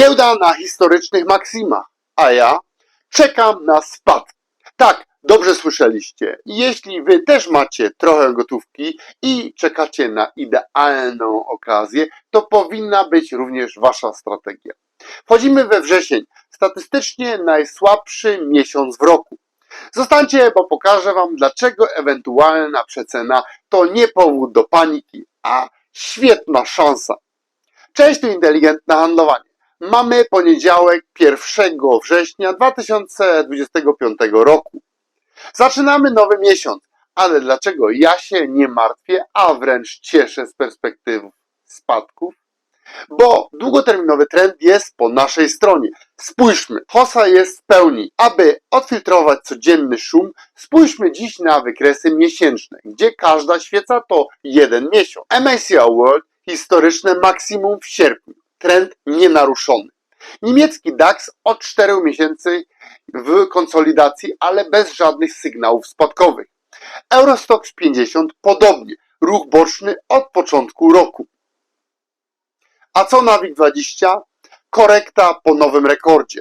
Giełda na historycznych maksimach, a ja czekam na spadki. Tak, dobrze słyszeliście. Jeśli wy też macie trochę gotówki i czekacie na idealną okazję, to powinna być również wasza strategia. Wchodzimy we wrzesień, statystycznie najsłabszy miesiąc w roku. Zostańcie, bo pokażę wam, dlaczego ewentualna przecena to nie powód do paniki, a świetna szansa. Cześć, tu inteligentne handlowanie. Mamy poniedziałek 1 września 2025 roku. Zaczynamy nowy miesiąc, ale dlaczego ja się nie martwię, a wręcz cieszę z perspektyw spadków? Bo długoterminowy trend jest po naszej stronie. Spójrzmy, hosa jest w pełni. Aby odfiltrować codzienny szum, spójrzmy dziś na wykresy miesięczne, gdzie każda świeca to jeden miesiąc. MSCI World historyczne maksimum w sierpniu. Trend nienaruszony. Niemiecki DAX od 4 miesięcy w konsolidacji, ale bez żadnych sygnałów spadkowych. Eurostox 50 podobnie. Ruch boczny od początku roku. A co na WIG20? Korekta po nowym rekordzie.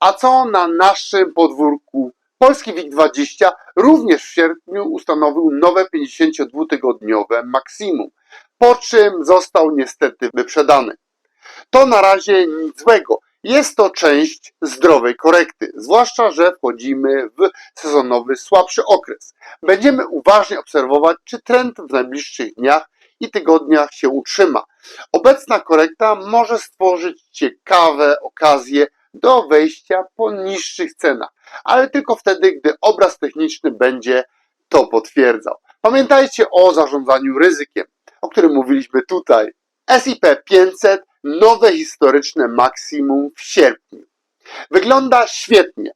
A co na naszym podwórku? Polski WIG20 również w sierpniu ustanowił nowe 52-tygodniowe maksimum, po czym został niestety wyprzedany. To na razie nic złego. Jest to część zdrowej korekty, zwłaszcza, że wchodzimy w sezonowy słabszy okres. Będziemy uważnie obserwować, czy trend w najbliższych dniach i tygodniach się utrzyma. Obecna korekta może stworzyć ciekawe okazje do wejścia po niższych cenach, ale tylko wtedy, gdy obraz techniczny będzie to potwierdzał. Pamiętajcie o zarządzaniu ryzykiem, o którym mówiliśmy tutaj. SIP 500 nowe historyczne maksimum w sierpniu. Wygląda świetnie.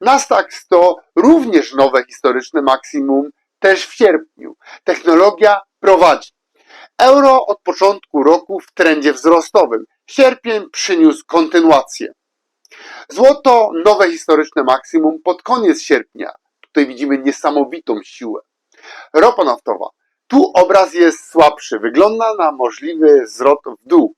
Nasdaq 100 również nowe historyczne maksimum też w sierpniu. Technologia prowadzi. Euro od początku roku w trendzie wzrostowym. Sierpień przyniósł kontynuację. Złoto nowe historyczne maksimum pod koniec sierpnia. Tutaj widzimy niesamowitą siłę. Ropa naftowa. Tu obraz jest słabszy. Wygląda na możliwy zwrot w dół.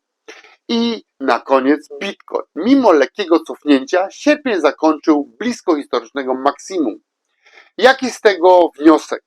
I na koniec Bitcoin. Mimo lekkiego cofnięcia, sierpień zakończył blisko historycznego maksimum. Jaki z tego wniosek?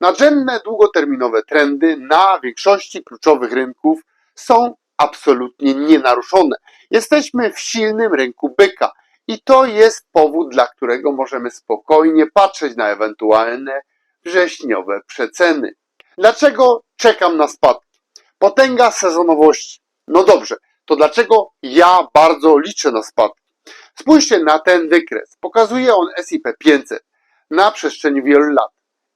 Nadrzędne długoterminowe trendy na większości kluczowych rynków są absolutnie nienaruszone. Jesteśmy w silnym rynku byka i to jest powód, dla którego możemy spokojnie patrzeć na ewentualne wrześniowe przeceny. Dlaczego czekam na spadki? Potęga sezonowości. No dobrze, to dlaczego ja bardzo liczę na spadki? Spójrzcie na ten wykres. Pokazuje on SIP 500 na przestrzeni wielu lat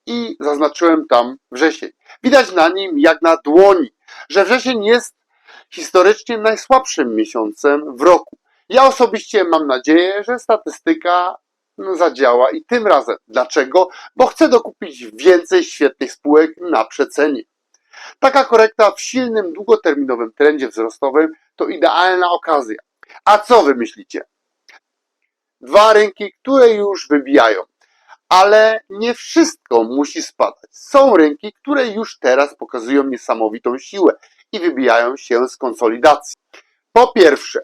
i zaznaczyłem tam wrzesień. Widać na nim jak na dłoni, że wrzesień jest historycznie najsłabszym miesiącem w roku. Ja osobiście mam nadzieję, że statystyka no, zadziała i tym razem. Dlaczego? Bo chcę dokupić więcej świetnych spółek na przecenie. Taka korekta w silnym, długoterminowym trendzie wzrostowym to idealna okazja. A co wy myślicie? Dwa rynki, które już wybijają ale nie wszystko musi spadać. Są rynki, które już teraz pokazują niesamowitą siłę i wybijają się z konsolidacji. Po pierwsze,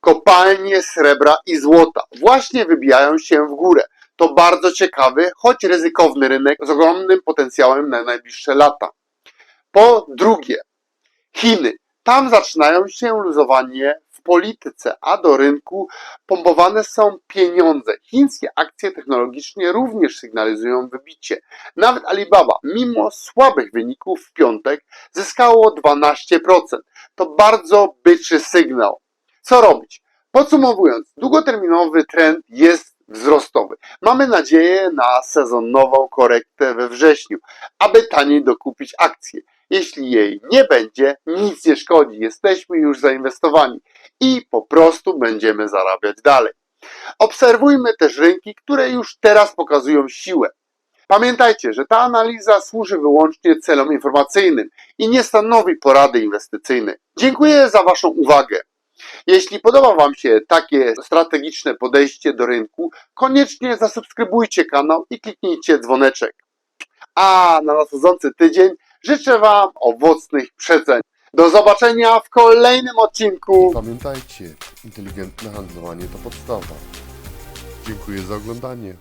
kopalnie srebra i złota właśnie wybijają się w górę. To bardzo ciekawy, choć ryzykowny rynek z ogromnym potencjałem na najbliższe lata. Po drugie, Chiny. Tam zaczynają się luzowanie w polityce, a do rynku pompowane są pieniądze. Chińskie akcje technologicznie również sygnalizują wybicie. Nawet Alibaba, mimo słabych wyników w piątek, zyskało 12%. To bardzo byczy sygnał. Co robić? Podsumowując, długoterminowy trend jest wzrostowy. Mamy nadzieję na sezonową korektę we wrześniu, aby taniej dokupić akcje. Jeśli jej nie będzie, nic nie szkodzi. Jesteśmy już zainwestowani i po prostu będziemy zarabiać dalej. Obserwujmy też rynki, które już teraz pokazują siłę. Pamiętajcie, że ta analiza służy wyłącznie celom informacyjnym i nie stanowi porady inwestycyjnej. Dziękuję za Waszą uwagę. Jeśli podoba Wam się takie strategiczne podejście do rynku, koniecznie zasubskrybujcie kanał i kliknijcie dzwoneczek. A na nadchodzący tydzień życzę Wam owocnych przeceń. Do zobaczenia w kolejnym odcinku. Pamiętajcie, inteligentne handlowanie to podstawa. Dziękuję za oglądanie.